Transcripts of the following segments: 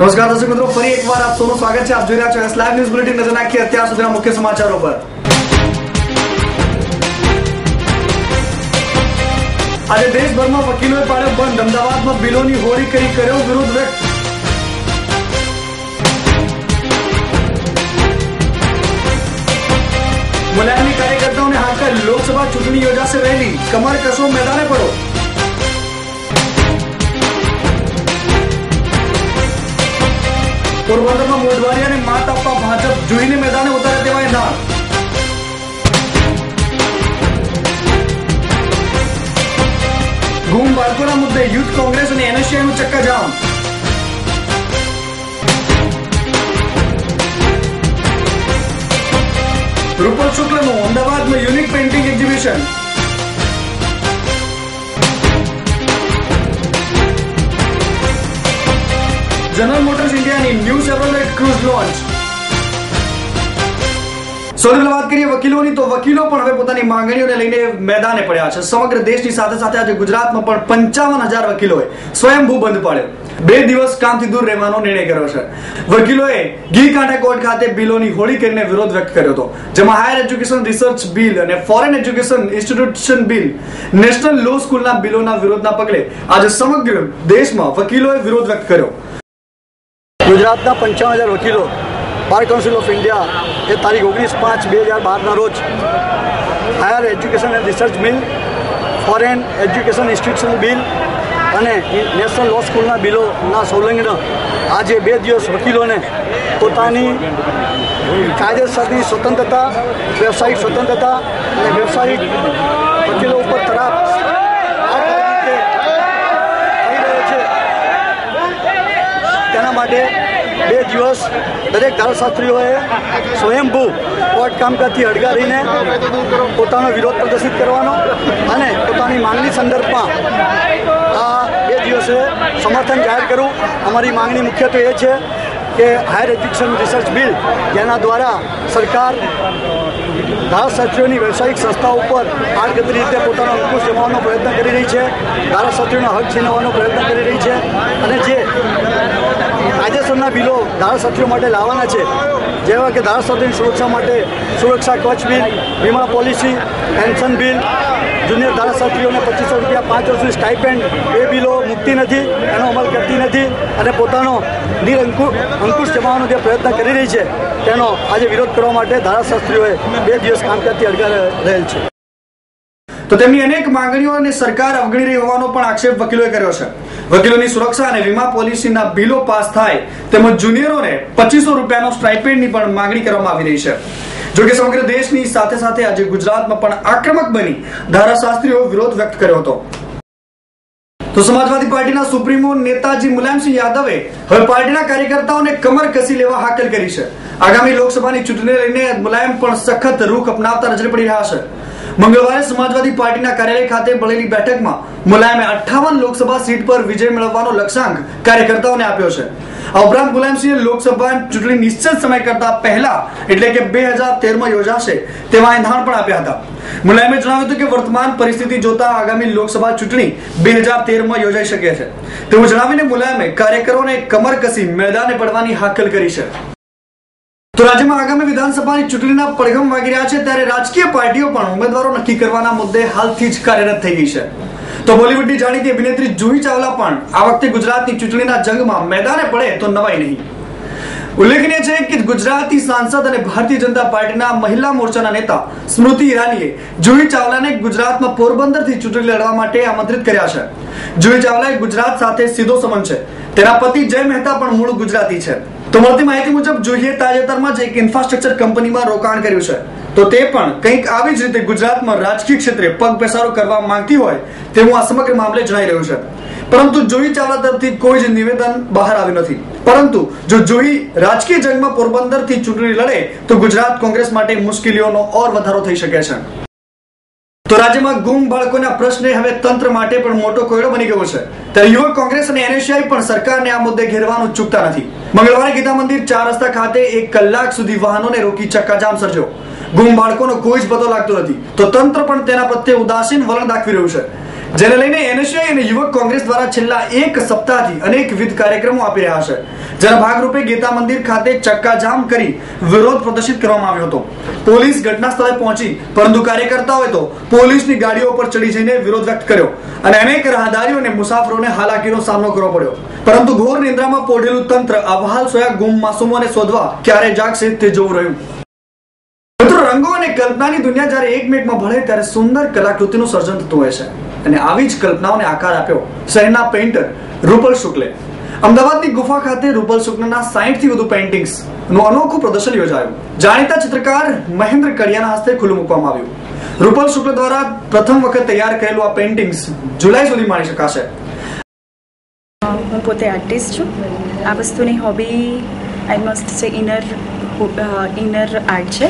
નમસ્કાર દર્શક મિત્રો, ફરી એકવાર આપ સ્વાગત છે. આપ જોઈ રહ્યા છો એસ લાઈવ ન્યૂઝ બુલેટિન નજર નાખીએ અત્યાર સુધીના મુખ્ય સમાચારો પર. આજે દેશભરમાં વકીલોએ પાડ્યો બંધ. અમદાવાદમાં બિલોની હોળી કરી કર્યો વિરોધ વ્યક્ત. મુલાયમની કાર્યકર્તાઓને હાંકર લોકસભા ચૂંટણી યોજાશે વહેલી કમર કસો મેદાને પડો. પોરબંદરમાં મોઢવાડિયાને માત આપવા ભાજપ જોઈને મેદાને ઉતારે તેવાય ના ગુમ બાળકોના મુદ્દે યુથ કોંગ્રેસ અને એનએસયુનું ચક્કાજામ. રૂપલ શુક્લનું અમદાવાદમાં unique painting exhibition. General Motors ઇન્ડિયાની ન્યૂ સેવરલેટ ક્રુઝ લોન્ચ સૌથી વાત કરીએ વકીલોની, તો વકીલો પણ હવે પોતાની માંગણીઓને લઈને મેદાને પડ્યા છે. સમગ્ર દેશની સાથે સાથે આજે ગુજરાતમાં પણ પંચાવન હજાર વકીલોએ સ્વયંભૂ બંધ પાડ્યો. બે દિવસ કામથી દૂર રહેવાનો નિર્ણય કર્યો છે. વકીલોએ ગીર કાંઠા કોર્ટ ખાતે બિલોની હોળી કરીને વિરોધ વ્યક્ત કર્યો હતો, જેમાં હાયર એજ્યુકેશન રિસર્ચ બિલ અને foreign education institution bill national law સ્કૂલના બિલોના વિરોધના પગલે આજે સમગ્ર દેશમાં વકીલોએ વિરોધ વ્યક્ત કર્યો. ગુજરાતના પંચાવન હજાર વકીલો બાર કાઉન્સિલ ઓફ ઇન્ડિયા એ તારીખ ઓગણીસ પાંચ બે હજાર બારના રોજ higher education and research bill foreign education institution bill અને નેશનલ લો સ્કૂલના બિલોના સંલગ્ન આજે બે દિવસ વકીલોને પોતાની કાયદેસરની સ્વતંત્રતા, વ્યવસાયિક સ્વતંત્રતા અને વ્યવસાયિક વકીલો ઉપર તરાપ તેના માટે દિવસ દરેક ધારાશાસ્ત્રીઓએ સ્વયંભૂ કોર્ટ કામકાજથી અડગારીને પોતાનો વિરોધ પ્રદર્શિત કરવાનો અને પોતાની માંગણી સંદર્ભમાં આ બે દિવસે સમર્થન જાહેર કરવું. અમારી માંગણી મુખ્યત્વે એ છે કે હાયર એજ્યુકેશન રિસર્ચ બિલ જેના દ્વારા સરકાર ધારાશાસ્ત્રીઓની વ્યવસાયિક સંસ્થાઓ ઉપર આડકતરી રીતે પોતાનો અંકુશ જમાવવાનો પ્રયત્ન કરી રહી છે. ધારાશાસ્ત્રીઓનો હક છીનવવાનો પ્રયત્ન કરી રહી છે. અને જે કાયદેસરના બિલો ધારાસભ્યો માટે લાવવાના છે. જેવા કે ધારાસભ્યની સુરક્ષા માટે સુરક્ષા કવચ બિલ, વીમા પોલિસી, પેન્શન બિલ, જુનિયર ધારાસભ્યોને પચીસો રૂપિયા પાંચ વર્ષની સ્ટાઇપેન્ડ, એ બિલો મૂકતી નથી, એનો અમલ કરતી નથી અને પોતાનો નિરંકુ, અંકુશ જમાવાનો જે પ્રયત્ન કરી રહી છે, તેનો આજે વિરોધ કરવા માટે ધારાશાસ્ત્રીઓએ બે દિવસ કામકાજથી અડગા રહેલ છે. તો તેમની અનેક માંગણીઓને સરકાર અવગણી રહી હોવાનો પણ આક્ષેપ વકીલોએ કર્યો છે. વકીલોની સુરક્ષા અને વીમા પોલિસીના બિલો પાસ થાય તેમજ જુનિયરોને પચીસો રૂપિયાનો સ્ટાઇપેન્ડની પણ માંગણી કરવામાં આવી રહી છે. જોકે સમગ્ર દેશની સાથે સાથે આજે ગુજરાતમાં પણ આક્રમક બની ધારાશાસ્ત્રીઓ વિરોધ વ્યક્ત કર્યો હતો. તો સમાજવાદી પાર્ટીના સુપ્રીમો નેતાજી મુલાયમસિંહ યાદવે હવે પાર્ટીના કાર્યકર્તાઓને કમર કસી લેવા હાકલ કરી છે. આગામી લોકસભાની ચૂંટણીને લઈને મુલાયમ પણ સખત રૂખ અપનાવતા નજરે પડી રહ્યા છે. મંગળવારે સમાજવાદી પાર્ટીના કાર્યાલય ખાતે મળેલી બેઠકમાં મુલાયમે અઠ્ઠાવન લોકસભા સીટ પર વિજય મેળવવાનો લક્ષ્યાંક કાર્યકર્તાઓને આપ્યો છે. આ ઉપરાંત મુલાયમસિંહે લોકસભા ચૂંટણી નિશ્ચિત સમય કરતા પહેલા, એટલે કે બે હજાર તેરમાં યોજાશે, તેવા એંધાણ પણ આપ્યા હતા. મુલાયમે જણાવ્યું હતું કે વર્તમાન પરિસ્થિતિ જોતા આગામી લોકસભા ચૂંટણી બે હજાર તેરમાં યોજાઈ શકે છે. તેવું જણાવીને મુલાયમે કાર્યકરોને કમર કસી મેદાને પડવાની હાકલ કરી છે. તો રાજ્યમાં આગામી વિધાનસભાની ચૂંટણીના પડઘમ વાગી રહ્યા છે ત્યારે રાજકીય પાર્ટીઓ પણ ઉમેદવારો નક્કી કરવાના મુદ્દે હાલથી જ કાર્યરત થઈ ગઈ છે. તો બોલિવૂડની જાણીતી અભિનેત્રી જુહી ચાવલા પણ આ વખતે ગુજરાતની ચૂંટણીના જંગમાં મેદાને પડે તો નવાઈ નહીં. ઉલ્લેખનીય છે કે ગુજરાતી સાંસદ અને ભારતીય જનતા પાર્ટીના મહિલા મોરચાના નેતા સ્મૃતિ ઈરાનીએ જુહી ચાવલાને ગુજરાતમાં પોરબંદરથી ચૂંટણી લડવા માટે આમંત્રિત કર્યા છે. જુહી ચાવલાએ ગુજરાત સાથે સીધો સંબંધ છે. તેના પતિ જય મહેતા પણ મૂળ ગુજરાતી છે. તો મળતી માહિતી મુજબ જોઈએ તાજેતરમાં જ એક ઇન્ફ્રાસ્ટ્રક્ચર કંપનીમાં રોકાણ કર્યું છે. તો તે પણ કંઈક આવી જ રીતે ગુજરાતમાં રાજકીય ક્ષેત્રે પગ પેસારો કરવા માંગતી હોય તેવું આ સમગ્ર મામલે જણાઈ રહ્યું છે. પરંતુ જોઈ ચાવડા તરફથી કોઈ જ નિવેદન બહાર આવ્યું નથી. પરંતુ જો જોઈ રાજકીય જંગમાં પોરબંદરથી ચૂંટણી લડે તો ગુજરાત કોંગ્રેસ માટે મુશ્કેલીઓનો ઓર વધારો થઈ શકે છે. તો રાજ્યમાં ગુમ બાળકોના પ્રશ્ને હવે તંત્ર માટે પણ મોટો કોયડો બની ગયો છે. ત્યારે યુવક કોંગ્રેસ અને એનએસઆઈ પણ સરકારને આ મુદ્દે ઘેરવાનું ચૂકતા નથી. મંગળવારે ગીતા મંદિર ચાર રસ્તા ખાતે એક કલાક સુધી વાહનોને રોકી ચક્કાજામ સર્જ્યો. ગુમ બાળકોનો કોઈ જ પતો લાગતો નથી. તો તંત્ર પણ તેના પ્રત્યે ઉદાસીન વલણ દાખવી રહ્યું છે. જેને લઈને એનએસયુઆઈ અને યુવક કોંગ્રેસ દ્વારા છેલ્લા એક સપ્તાહથી અનેકવિધ કાર્યક્રમો આપી રહ્યા છે. જેના ભાગરૂપે ગીતા મંદિર ખાતે ચક્કાજામ કરી વિરોધ પ્રદર્શિત કરવામાં આવ્યો હતો. પોલીસ ઘટના સ્થળે પહોંચી, પરંતુ કાર્યકર્તાઓએ તો પોલીસની ગાડીઓ પર ચડી જઈને વિરોધ વ્યક્ત કર્યો અને અનેક રાહદારીઓ અને મુસાફરોને હાલાકીનો સામનો કરવો પડ્યો. પરંતુ ઘોર નિંદ્રામાં પોઢેલું તંત્ર અવહાલ સોયા ગુમ માસુમોને શોધવા ક્યારે જાગશે તે જોવું રહ્યું. મિત્રો, રંગો અને કલ્પનાની દુનિયા જ્યારે એક મિનિટમાં ભળે, ત્યારે સુંદર કલાકૃતિનું સર્જન થતું હોય છે. અને આવી જ કલ્પનાઓને આકાર આપ્યો શહેરના પેઇન્ટર રૂપલ શુક્લે. અમદાવાદની ગુફા ખાતે રૂપલ શુક્લના સાહીઠથી વધુ પેઇન્ટિંગ્સનું અનોખું પ્રદર્શન યોજાયું. જાણીતા ચિત્રકાર મહેન્દ્ર કડિયાના હસ્તે ખુલ્લું મૂકવામાં આવ્યું. રૂપલ શુક્લ દ્વારા પ્રથમ વખત તૈયાર કરેલું આ પેઇન્ટિંગ્સ જુલાઈ સુધી માણી શકાશે. હું પોતે આર્ટિસ્ટ છું. આ વસ્તુની hobby I must say inner inner art છે.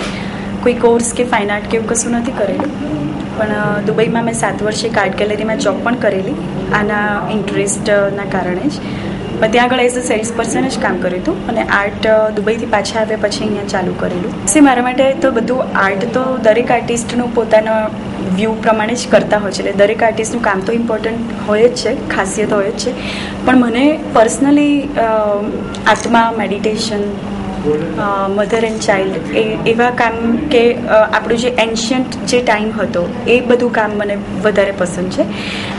કોઈ કોર્સ કે ફાઇન આર્ટ કે એવું કશું નથી કરેલું. પણ દુબઈમાં મેં સાત વર્ષે આર્ટ ગેલેરીમાં જોબ પણ કરેલી, આના ઇન્ટરેસ્ટના કારણે જ. પણ ત્યાં આગળ એઝ અ સેલ્સ પર્સન જ કામ કર્યું હતું અને આર્ટ દુબઈથી પાછા આવ્યા પછી અહીંયા ચાલુ કરેલું. સે મારા માટે તો બધું આર્ટ તો દરેક આર્ટિસ્ટનું પોતાના વ્યૂ પ્રમાણે જ કરતા હોય છે. એટલે દરેક આર્ટિસ્ટનું કામ તો ઇમ્પોર્ટન્ટ હોય જ છે, ખાસિયત હોય જ છે. પણ મને પર્સનલી આત્મા મેડિટેશન મધર એન્ડ ચાઇલ્ડ એ, એવા કામ કે આપણું જે એન્શિયન્ટ જે ટાઈમ હતો, એ બધું કામ મને વધારે પસંદ છે.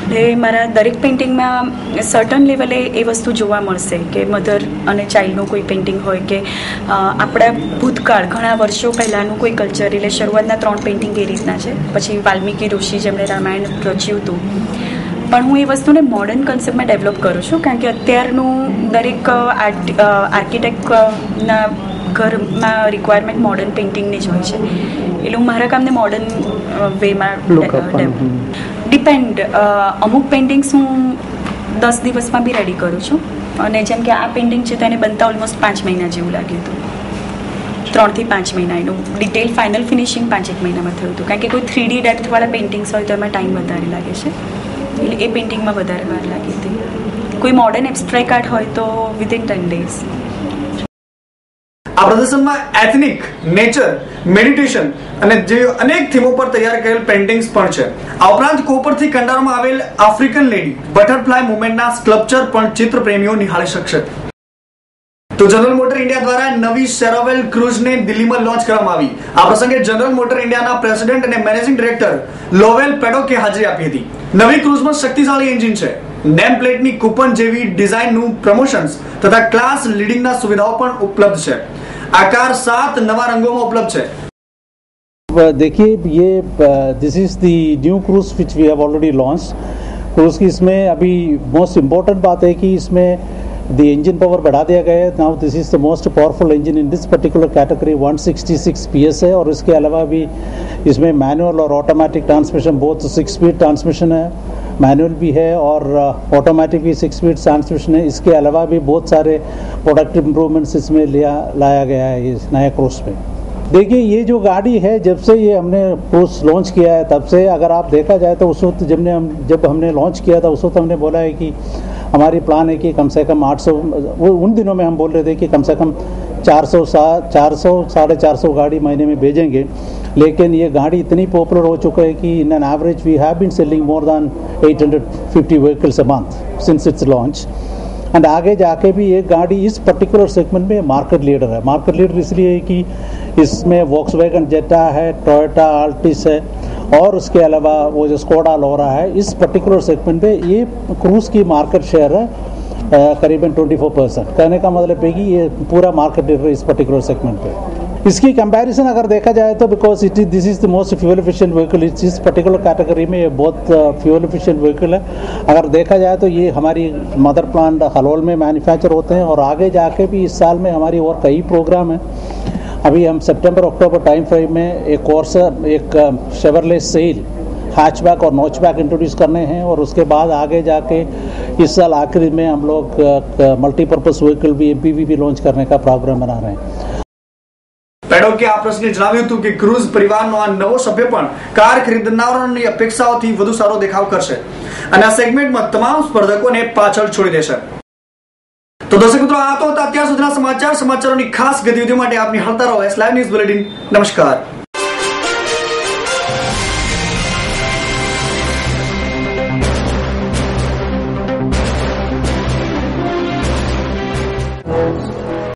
એટલે મારા દરેક પેઇન્ટિંગમાં સર્ટન લેવલે એ વસ્તુ જોવા મળશે, કે મધર અને ચાઇલ્ડનું કોઈ પેઇન્ટિંગ હોય કે આપણા ભૂતકાળ, ઘણા વર્ષો પહેલાંનું કોઈ કલ્ચર એટલે શરૂઆતના ત્રણ પેઇન્ટિંગ એ રીતના છે. પછી વાલ્મીકી ઋષિ જેમણે રામાયણ રચ્યું હતું. પણ હું એ વસ્તુને મોડર્ન કન્સેપ્ટમાં ડેવલપ કરું છું કારણ કે અત્યારનું દરેક આર્ટ આર્કિટેક્ટના ઘરમાં રિક્વાયરમેન્ટ મોડર્ન પેઇન્ટિંગની જ હોય છે. એટલે હું મારા કામને મોડર્ન વેમાં ડિપેન્ડ અમુક પેઇન્ટિંગ્સ હું દસ દિવસમાં બી રેડી કરું છું. અને જેમ કે આ પેઇન્ટિંગ છે તેને બનતા ઓલમોસ્ટ પાંચ મહિના જેવું લાગ્યું હતું. ત્રણથી પાંચ મહિના એનું ડિટેલ ફાઇનલ ફિનિશિંગ પાંચેક મહિનામાં થયું હતું. કારણ કે કોઈ થ્રી ડી ડેપ્થવાળા પેઇન્ટિંગ્સ હોય તો એમાં ટાઈમ વધારે લાગે છે. એટલે એ પેઇન્ટિંગમાં વધારે વાર લાગી હતી. કોઈ મોડર્ન એબ્સ્ટ્રેક્ટ આર્ટ હોય તો વિધિન ટેન ડેઝ આ પ્રદર્શનમાં એથનિક નેચર મેડિટેશન અને જે અનેક થીમો પર તૈયાર કરેલ પેઇન્ટિંગ્સ પણ છે. આ ઉપરાંત કોપરથી કંડારવામાં આવેલ આફ્રિકન લેડી બટરફ્લાય મુવમેન્ટના સ્કલ્પચર પણ ચિત્ર પ્રેમીઓ નિહાળી શકશે. તો જનરલ મોટર ઇન્ડિયા દ્વારા નવી સેરાવેલ ક્રુઝને દિલ્હીમાં લોન્ચ કરવામાં આવી. આ પ્રસંગે જનરલ મોટર ઇન્ડિયાના president and managing director Lowell પેડોકે હાજરી આપી હતી. નવી ક્રુઝમાં શક્તિશાળી એન્જિન છે નેમ પ્લેટની કૂપન જેવી ડિઝાઇનનું પ્રમોશન્સ તથા ક્લાસ લીડિંગના સુવિધાઓ પણ ઉપલબ્ધ છે આ કાર સાત નવા રંગોમાં ઉપલબ્ધ છે Uh, देखिए ये this is the new cruise which we have already launch cruise की इसमें अभी मोस्ट इम्पोर्टेंट बात है कि इसमें द इंजन पावर बढ़ा दिया गया है। Now this is the most powerful engine in this particular category 166 PS है और इसके अलावा भी इसमें मैनुअल और ऑटोमेटिक ट्रांसमिशन बहुत सिक्स स्पीड ट्रांसमिशन है मैनुअल भी है और ऑटोमेटिक भी सिक्स स्पीड ट्रांसमिशन है। इसके अलावा भी बहुत सारे प्रोडक्ट इम्प्रूवमेंट्स इसमें लिया, लाया गया है इस नए क्रूज में। देखिए, ये जो गाड़ी है, जब से ये हमने क्रूज लॉन्च किया है, तब से अगर आप देखा जाए तो उस वक्त जब ने हम, जब हमने लॉन्च किया था, उस वक्त हमने बोला है कि हमारी प्लान है कि कम से कम 800 वो उन दिनों में हम बोल रहे थे कि कम से कम 400 सा चार सौ, साढ़े चार सौ गाड़ी महीने में भेजेंगे। लेकिन ये गाड़ी इतनी पॉपुलर हो चुका है कि in an average we have been selling more than 850 vehicles a month since its launch and आगे जाके भी एक गाड़ी इस पर्टिकुलर सेगमेंट में मार्केट लीडर है। मार्केट लीडर इसलिए है कि इसमें वॉक्स वैगन जेटा है टोयोटा आल्टिस है और उसके अलावा वो जो स्कोडा लोरा है, इस पर्टिकुलर सेगमेंट पे ये क्रूज की मार्केट शेयर है करीबन 24 परसेंट कहने का मतलब है कि ये पूरा मार्केट लीडर इस पर्टिकुलर सेगमेंट पे। इसकी कंपैरिजन अगर देखा जाए तो because it is this is the most fuel efficient vehicle इस पर्टिकुलर कैटेगरी में ये बहुत फ्यूल एफिशिएंट व्हीकल है। अगर देखा जाए तो ये हमारी मदर प्लांट हलोल में मैन्युफैक्चर होते हैं और आगे जाके भी इस साल में हमारी और कई प्रोग्राम हैं। अभी हम सितंबर अक्टूबर टाइम फ्रेम में एक कोर्स एक शेवरले सेल हैचबैक और नोचबैक इंट्रोड्यूस करने हैं और उसके बाद आगे जाके इस साल आखिरी में हम लोग मल्टीपर्पज व्हीकल भी एमपीवी भी लॉन्च करने का प्रोग्राम बना रहे हैं પેડોકે આ પ્રશ્ને જણાવ્યું હતું કે ક્રુઝ પરિવારનો આ નવો સભ્ય પણ કાર ખરીદનારાઓની અપેક્ષાઓથી વધુ સારો દેખાવ કરશે અને આ સેગમેન્ટમાં તમામ સ્પર્ધકોને પાછળ છોડી દેશે તો દર્શક મિત્રો, આ તો અત્યાર સુધીના સમાચાર, સમાચારોની ખાસ ગતિવિધિ માટે આપની હળતા રહો એસ લાઈવ ન્યૂઝ બુલેટિન નમસ્કાર.